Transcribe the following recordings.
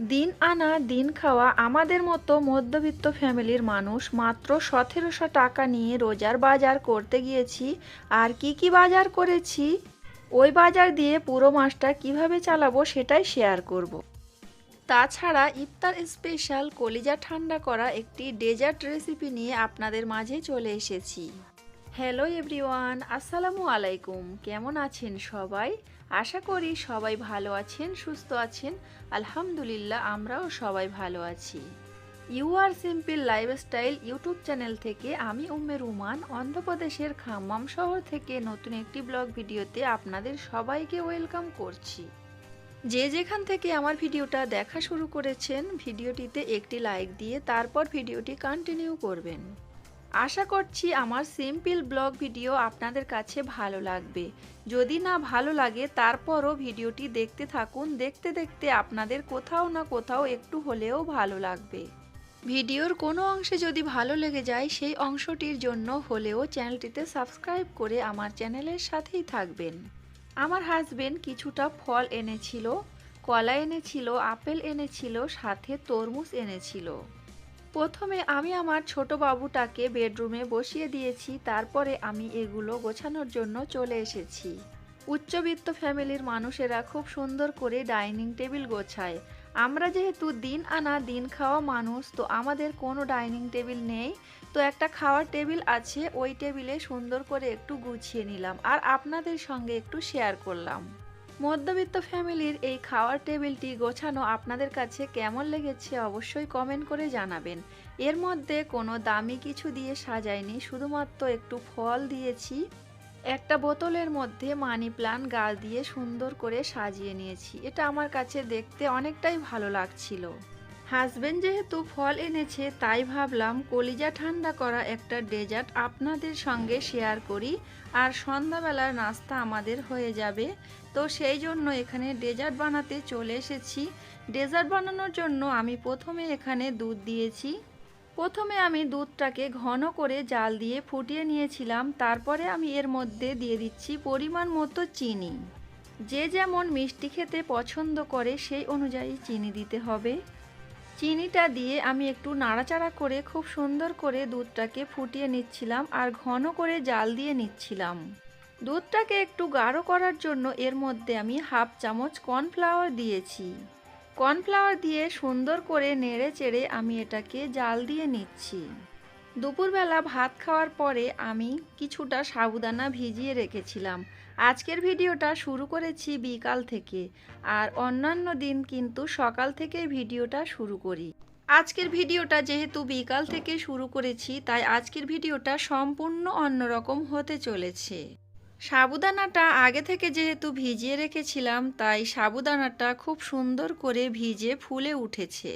দিন আনা, দিন খাওয়া আমাদের মতো মধ্যবিত্ত ফ্যামিলির মানুষ মাত্র সতেরোশো টাকা নিয়ে রোজার বাজার করতে গিয়েছি। আর কি কি বাজার করেছি? ওই বাজার দিয়ে পুরো মাসটা কীভাবে চালাবো সেটাই শেয়ার করব। তাছাড়া ইফতার স্পেশাল কলিজা ঠান্ডা করা একটি ডেজার্ট রেসিপি নিয়ে আপনাদের মাঝে চলে এসেছি। হ্যালো এভরিওয়ান, আসসালামু আলাইকুম। কেমন আছেন সবাই? আশা করি সবাই ভালো আছেন, সুস্থ আছেন। আলহামদুলিল্লাহ, আমরাও সবাই ভালো আছি। You are simple lifestyle YouTube channel থেকে আমি উম্মে রুমান, অন্ধ্রপ্রদেশের খাম্মাম শহর থেকে নতুন একটি ব্লগ ভিডিওতে আপনাদের সবাইকে ওয়েলকাম করছি। যে যেখান থেকে আমার ভিডিওটা দেখা শুরু করেছেন, ভিডিওটিতে একটি লাইক দিয়ে তারপর ভিডিওটি কন্টিনিউ করবেন। আশা করছি আমার সিম্পল ব্লগ ভিডিও আপনাদের কাছে ভালো লাগবে। যদি না ভালো লাগে, তারপরও ভিডিওটি দেখতে থাকুন। দেখতে দেখতে আপনাদের কোথাও না কোথাও একটু হলেও ভালো লাগবে। ভিডিওর কোনো অংশে যদি ভালো লেগে যায়, সেই অংশটির জন্য হলেও চ্যানেলটিতে সাবস্ক্রাইব করে আমার চ্যানেলের সাথেই থাকবেন। আমার হাজবেন্ড কিছুটা ফল এনেছিল, কলা এনেছিল, আপেল এনেছিল, সাথে তরমুজ এনেছিল। প্রথমে আমি আমার ছোট বাবুটাকে বেডরুমে বসিয়ে দিয়েছি, তারপরে আমি এগুলো গোছানোর জন্য চলে এসেছি। উচ্চবিত্ত ফ্যামিলির মানুষেরা খুব সুন্দর করে ডাইনিং টেবিল গোছায়। আমরা যেহেতু দিন আনা দিন খাওয়া মানুষ, তো আমাদের কোনো ডাইনিং টেবিল নেই। তো একটা খাওয়ার টেবিল আছে, ওই টেবিলে সুন্দর করে একটু গুছিয়ে নিলাম। আর আপনাদের সঙ্গে একটু শেয়ার করলাম। মধ্যবিত্ত ফ্যামিলির এই খাওয়ার টেবিলটি গোছানো আপনাদের কাছে কেমন লেগেছে অবশ্যই কমেন্ট করে জানাবেন। এর মধ্যে কোনো দামি কিছু দিয়ে সাজাইনি, শুধুমাত্র একটু ফল দিয়েছি। একটা বোতলের মধ্যে মানি প্লান্ট গাছ দিয়ে সুন্দর করে সাজিয়ে নিয়েছি। এটা আমার কাছে দেখতে অনেকটাই ভালো লাগছিল। হাজবেন্ড যেহেতু ফল এনেছে, তাই ভাবলাম কলিজা ঠান্ডা করা একটা ডেজার্ট আপনাদের সঙ্গে শেয়ার করি, আর সন্ধ্যাবেলার নাস্তা আমাদের হয়ে যাবে। তো সেই জন্য এখানে ডেজার্ট বানাতে চলে এসেছি। ডেজার্ট বানানোর জন্য আমি প্রথমে এখানে দুধ দিয়েছি। প্রথমে আমি দুধটাকে ঘন করে জাল দিয়ে ফুটিয়ে নিয়েছিলাম। তারপরে আমি এর মধ্যে দিয়ে দিচ্ছি পরিমাণ মতো চিনি। যে যেমন মিষ্টি খেতে পছন্দ করে সেই অনুযায়ী চিনি দিতে হবে। চিনিটা দিয়ে আমি একটু নাড়াচাড়া করে খুব সুন্দর করে দুধটাকে ফুটিয়ে নিচ্ছিলাম আর ঘন করে জাল দিয়ে নিচ্ছিলাম। দুধটাকে একটু গাঢ় করার জন্য এর মধ্যে আমি হাফ চামচ কর্নফ্লাওয়ার দিয়েছি। কর্নফ্লাওয়ার দিয়ে সুন্দর করে নেড়ে চেড়ে আমি এটাকে জাল দিয়ে নিচ্ছি। দুপুরবেলা ভাত খাওয়ার পরে আমি কিছুটা সাবুদানা ভিজিয়ে রেখেছিলাম। আজকের ভিডিওটা শুরু করেছি বিকাল থেকে, আর অন্যান্য দিন কিন্তু সকাল থেকে ভিডিওটা শুরু করি। আজকের ভিডিওটা যেহেতু বিকাল থেকে শুরু করেছি, তাই আজকের ভিডিওটা সম্পূর্ণ অন্যরকম হতে চলেছে। সাবুদানাটা আগে থেকে যেহেতু ভিজিয়ে রেখেছিলাম, তাই সাবুদানাটা খুব সুন্দর করে ভিজে ফুলে উঠেছে।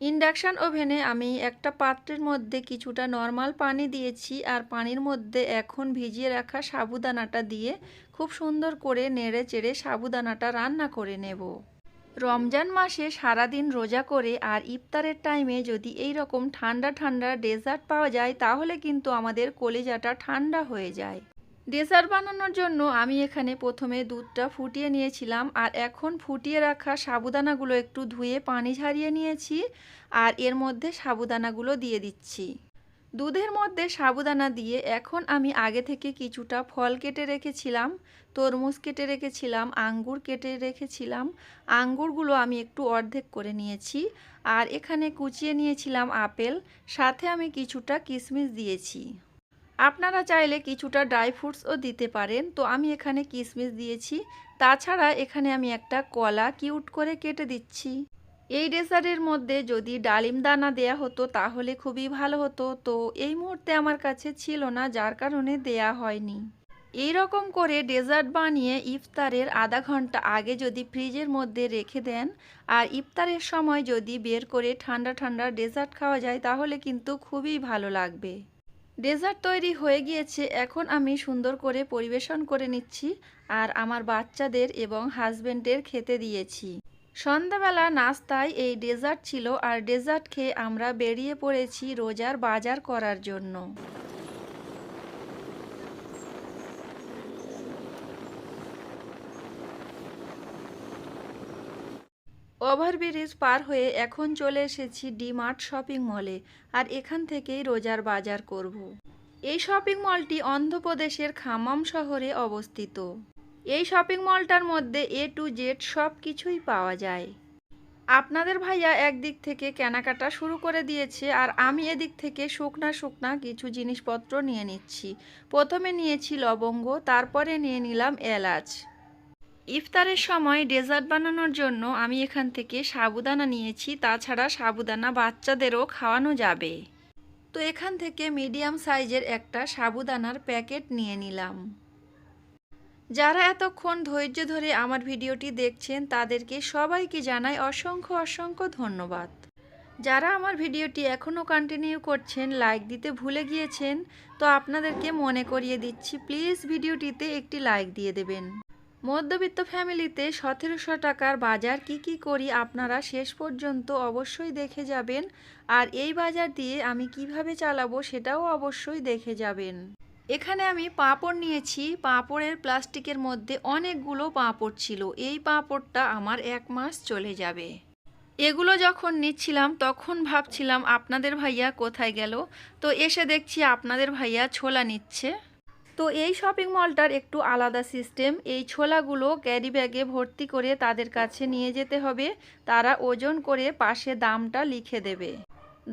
ইন্ডাকশান ওভেনে আমি একটা পাত্রের মধ্যে কিছুটা নর্মাল পানি দিয়েছি আর পানির মধ্যে এখন ভিজিয়ে রাখা সাবুদানাটা দিয়ে খুব সুন্দর করে নেড়ে চেড়ে সাবুদানাটা রান্না করে নেব। রমজান মাসে সারাদিন রোজা করে আর ইফতারের টাইমে যদি এই রকম ঠান্ডা ঠান্ডা ডেজার্ট পাওয়া যায়, তাহলে কিন্তু আমাদের কলিজাটা ঠান্ডা হয়ে যায়। ডেজার্ট বানানোর জন্য আমি এখানে প্রথমে দুধটা ফুটিয়ে নিয়েছিলাম আর এখন ফুটিয়ে রাখা সাবুদানাগুলো একটু ধুয়ে পানি ঝারিয়ে নিয়েছি আর এর মধ্যে সাবুদানাগুলো দিয়ে দিচ্ছি। দুধের মধ্যে সাবুদানা দিয়ে এখন আমি আগে থেকে কিছুটা ফল কেটে রেখেছিলাম, তরমুজ কেটে রেখেছিলাম, আঙ্গুর কেটে রেখেছিলাম। আঙ্গুরগুলো আমি একটু অর্ধেক করে নিয়েছি আর এখানে কুচিয়ে নিয়েছিলাম আপেল, সাথে আমি কিছুটা কিশমিশ দিয়েছি। আপনারা চাইলে কিছুটা ড্রাই ফ্রুটসও দিতে পারেন। তো আমি এখানে কিশমিশ দিয়েছি। তাছাড়া এখানে আমি একটা কলা কিউট করে কেটে দিচ্ছি। এই ডেজার্টের মধ্যে যদি ডালিম দানা দেয়া হতো তাহলে খুবই ভালো হতো। তো এই মুহূর্তে আমার কাছে ছিল না, যার কারণে দেয়া হয়নি। এই রকম করে ডেজার্ট বানিয়ে ইফতারের আধা ঘণ্টা আগে যদি ফ্রিজের মধ্যে রেখে দেন আর ইফতারের সময় যদি বের করে ঠান্ডা ঠান্ডা ডেজার্ট খাওয়া যায় তাহলে কিন্তু খুবই ভালো লাগবে। ডেজার্ট তৈরি হয়ে গিয়েছে, এখন আমি সুন্দর করে পরিবেশন করে নিচ্ছি আর আমার বাচ্চাদের এবং হাজবেন্ডের খেতে দিয়েছি। সন্ধ্যাবেলা নাস্তায় এই ডেজার্ট ছিল আর ডেজার্ট খেয়ে আমরা বেরিয়ে পড়েছি রোজার বাজার করার জন্য। ওভারব্রিজ পার হয়ে এখন চলে এসেছি ডিমার্ট শপিং মলে, আর এখান থেকেই রোজার বাজার করব। এই শপিং মলটি অন্ধ্রপ্রদেশের খামাম শহরে অবস্থিত। এই শপিং মলটার মধ্যে এ টু জেড সব কিছুই পাওয়া যায়। আপনাদের ভাইয়া একদিক থেকে কেনাকাটা শুরু করে দিয়েছে, আর আমি এদিক থেকে শুকনা শুকনা কিছু জিনিসপত্র নিয়ে নিচ্ছি। প্রথমে নিয়েছি লবঙ্গ, তারপরে নিয়ে নিলাম এলাচ। ইফতারের সময় ডেজার্ট বানানোর জন্য আমি এখান থেকে সাবুদানা নিয়েছি, তাছাড়া সাবুদানা বাচ্চাদেরও খাওয়ানো যাবে। তো এখান থেকে মিডিয়াম সাইজের একটা সাবুদানার প্যাকেট নিয়ে নিলাম। যারা এতক্ষণ ধৈর্য ধরে আমার ভিডিওটি দেখছেন, তাদেরকে সবাইকে জানাই অসংখ্য অসংখ্য ধন্যবাদ। যারা আমার ভিডিওটি এখনও কন্টিনিউ করছেন লাইক দিতে ভুলে গিয়েছেন, তো আপনাদেরকে মনে করিয়ে দিচ্ছি প্লিজ ভিডিওটিতে একটি লাইক দিয়ে দেবেন। মধ্যবিত্ত ফ্যামিলিতে সতেরোশো টাকার বাজার কি কি করি আপনারা শেষ পর্যন্ত অবশ্যই দেখে যাবেন। আর এই বাজার দিয়ে আমি কীভাবে চালাবো সেটাও অবশ্যই দেখে যাবেন। এখানে আমি পাঁপড় নিয়েছি। পাঁপড়ের প্লাস্টিকের মধ্যে অনেকগুলো পাঁপড় ছিল। এই পাঁপড়টা আমার এক মাস চলে যাবে। এগুলো যখন নিচ্ছিলাম, তখন ভাবছিলাম, আপনাদের ভাইয়া কোথায় গেল? তো এসে দেখছি আপনাদের ভাইয়া ছোলা নিচ্ছে। তো এই শপিং মলটার একটু আলাদা সিস্টেম এই ছোলাগুলো ক্যারি ব্যাগে ভর্তি করে তাদের কাছে নিয়ে যেতে হবে। তারা ওজন করে পাশে দামটা লিখে দেবে।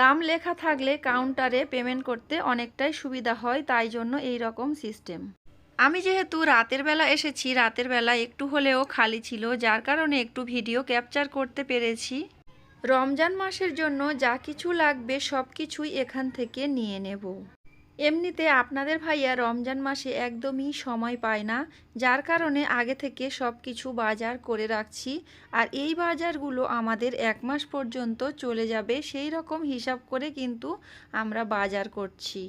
দাম লেখা থাকলে কাউন্টারে পেমেন্ট করতে অনেকটাই সুবিধা হয়, তাই জন্য এই রকম সিস্টেম আমি যেহেতু রাতের বেলা এসেছি, রাতের বেলা একটু হলেও খালি ছিল, যার কারণে একটু ভিডিও ক্যাপচার করতে পেরেছি। রমজান মাসের জন্য যা কিছু লাগবে সব কিছুই এখান থেকে নিয়ে নেব। এমনিতে আপনাদের ভাইয়া রমজান মাসে একদমই সময় পায় না, যার কারণে আগে থেকে সব কিছু বাজার করে রাখছি আর এই বাজারগুলো আমাদের এক মাস পর্যন্ত চলে যাবে, সেই রকম হিসাব করে কিন্তু আমরা বাজার করছি।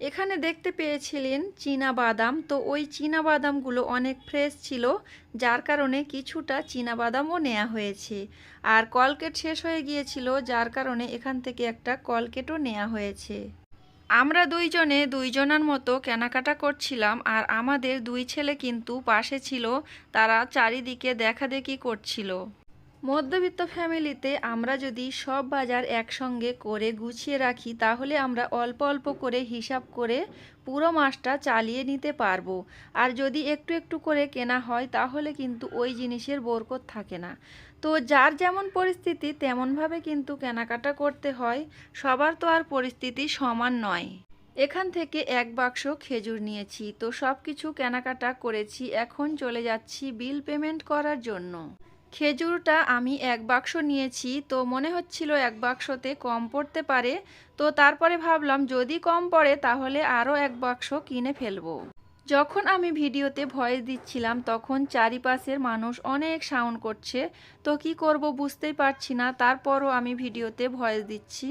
এখানে দেখতে পেয়েছিলেন চীনা বাদাম, তো ওই চীনা বাদামগুলো অনেক ফ্রেশ ছিল, যার কারণে কিছুটা চীনা বাদামও নেওয়া হয়েছে। আর কলকেট শেষ হয়ে গিয়েছিল, যার কারণে এখান থেকে একটা কলকেটও নেওয়া হয়েছে। আমরা দুইজনে দুইজনার মতো কেনাকাটা করছিলাম আর আমাদের দুই ছেলে কিন্তু পাশে ছিল, তারা চারিদিকে দেখাদেখি করছিল। মধ্যবিত্ত ফ্যামিলিতে আমরা যদি সব বাজার একসঙ্গে করে গুছিয়ে রাখি, তাহলে আমরা অল্প অল্প করে হিসাব করে পুরো মাসটা চালিয়ে নিতে পারব। আর যদি একটু একটু করে কেনা হয়, তাহলে কিন্তু ওই জিনিসের বরকত থাকে না। তো যার যেমন পরিস্থিতি, তেমনভাবে কিন্তু কেনাকাটা করতে হয়। সবার তো আর পরিস্থিতি সমান নয়। এখান থেকে এক বাক্স খেজুর নিয়েছি। তো সব কিছু কেনাকাটা করেছি। এখন চলে যাচ্ছি বিল পেমেন্ট করার জন্য। খেজুরটা আমি এক বাক্স নিয়েছি। তো মনে হচ্ছিল এক বাক্সতে কম পড়তে পারে। তো তারপরে ভাবলাম, যদি কম পড়ে তাহলে আরও এক বাক্স কিনে ফেলব। যখন আমি ভিডিওতে ভয়েস দিচ্ছিলাম, তখন চারিপাশের মানুষ অনেক সাউন্ড করছে। তো কি করব বুঝতেই পারছি না, তারপরও আমি ভিডিওতে ভয়েস দিচ্ছি।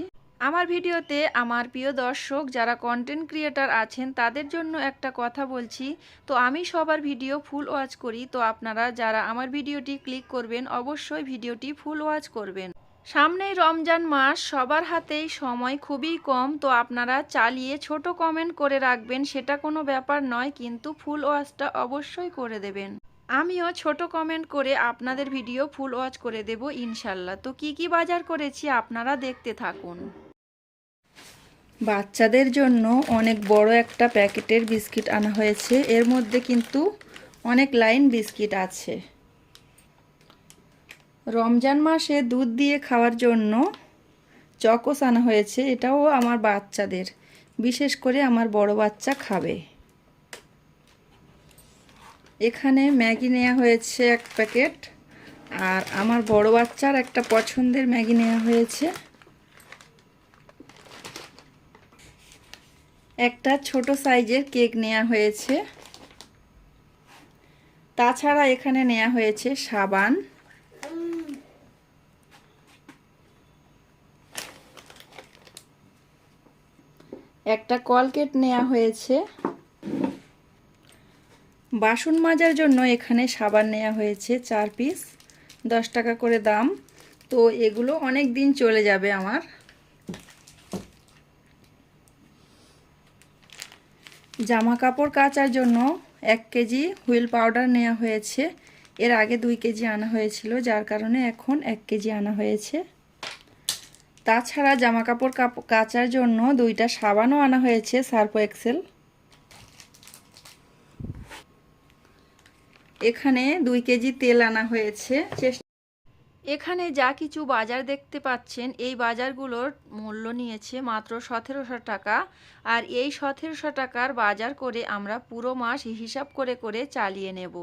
আমার ভিডিওতে আমার প্রিয় দর্শক যারা কন্টেন্ট ক্রিয়েটার আছেন, তাদের জন্য একটা কথা বলছি। তো আমি সবার ভিডিও ফুল ওয়াচ করি। তো আপনারা যারা আমার ভিডিওটি ক্লিক করবেন, অবশ্যই ভিডিওটি ফুল ওয়াচ করবেন। সামনেই রমজান মাস, সবার হাতেই সময় খুবই কম, তো আপনারা চালিয়ে ছোট কমেন্ট করে রাখবেন, সেটা কোনো ব্যাপার নয়, কিন্তু ফুল ওয়াচটা অবশ্যই করে দেবেন। আমিও ছোট কমেন্ট করে আপনাদের ভিডিও ফুল ওয়াচ করে দেব ইনশাল্লাহ। তো কি কি বাজার করেছি আপনারা দেখতে থাকুন। বাচ্চাদের জন্য অনেক বড় একটা প্যাকেটের বিস্কিট আনা হয়েছে, এর মধ্যে কিন্তু অনেক লাইন বিস্কিট আছে। রমজান মাসে দুধ দিয়ে খাওয়ার জন্য চকোস আনা হয়েছে, এটাও আমার বাচ্চাদের। বিশেষ করে আমার বড় বাচ্চা খাবে। এখানে ম্যাগি নেওয়া হয়েছে এক প্যাকেট, আর আমার বড় বাচ্চার একটা পছন্দের ম্যাগি নেওয়া হয়েছে। একটা ছোট সাইজের কেক নেওয়া হয়েছে। তাছাড়া এখানে নেওয়া হয়েছে সাবান। একটা কলকেট নেওয়া হয়েছে। বাসন মাজার জন্য এখানে সাবান নেওয়া হয়েছে চার পিস, দশ টাকা করে দাম। তো এগুলো অনেক দিন চলে যাবে আমার। জামা কাপড় কাচার জন্য এক কেজি হুইল পাউডার নেওয়া হয়েছে। এর আগে দুই কেজি আনা হয়েছিল, যার কারণে এখন এক কেজি আনা হয়েছে। তাছাড়া জামা কাপড় কাচার জন্য দুইটা সাবানও আনা হয়েছে সার্পো এক্সেল। এখানে দুই কেজি তেল আনা হয়েছে। এখানে যা কিছু বাজার দেখতে পাচ্ছেন, এই বাজারগুলোর মূল্য নিয়েছে মাত্র সতেরোশো টাকা। আর এই সতেরোশো টাকার বাজার করে আমরা পুরো মাস হিসাব করে করে চালিয়ে নেব।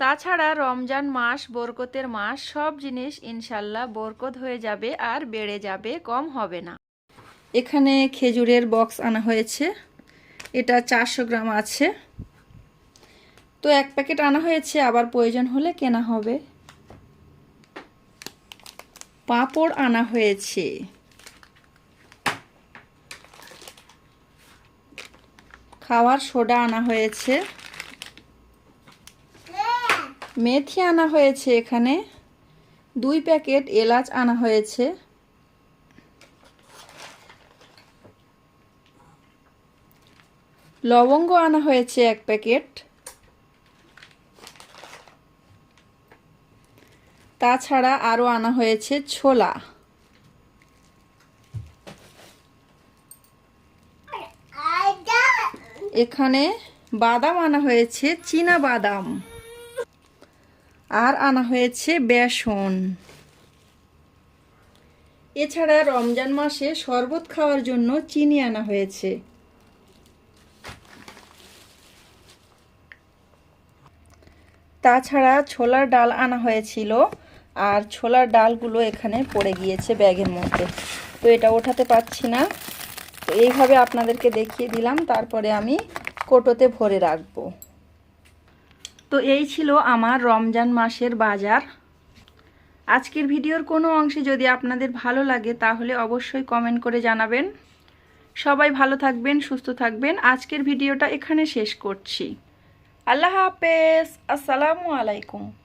তাছাড়া রমজান মাস, বরকতের মাস, সব জিনিস ইনশাল্লাহ বরকত হয়ে যাবে আর বেড়ে যাবে, কম হবে না। এখানে খেজুরের বক্স আনা হয়েছে, এটা চারশো গ্রাম আছে। তো এক প্যাকেট আনা হয়েছে, আবার প্রয়োজন হলে কেনা হবে। পাঁপড় আনা হয়েছে। খাওয়ার সোডা আনা হয়েছে। মেথি আনা হয়েছে এখানে। দুই প্যাকেট এলাচ আনা হয়েছে। লবঙ্গ আনা হয়েছে এক প্যাকেট। তাছাড়া আরও আনা হয়েছে ছোলা। এখানে বাদাম আনা হয়েছে চীনা বাদাম। আর আনা হয়েছে বেসন। এছাড়া রমজান মাসে শরবত খাওয়ার জন্য চিনি আনা হয়েছে। তাছাড়া ছোলার ডাল আনা হয়েছিল, আর ছোলার ডালগুলো এখানে পড়ে গিয়েছে ব্যাগের মধ্যে। তো এটা ওঠাতে পারছি না। তো এইভাবে আপনাদেরকে দেখিয়ে দিলাম, তারপরে আমি কোটোতে ভরে রাখব। তো এই ছিল আমার রমজান মাসের বাজার। আজকের ভিডিওর কোনো অংশে যদি আপনাদের ভালো লাগে, তাহলে অবশ্যই কমেন্ট করে জানাবেন। সবাই ভালো থাকবেন, সুস্থ থাকবেন। আজকের ভিডিওটা এখানে শেষ করছি। আল্লাহ হাফেজ। আসসালামু আলাইকুম।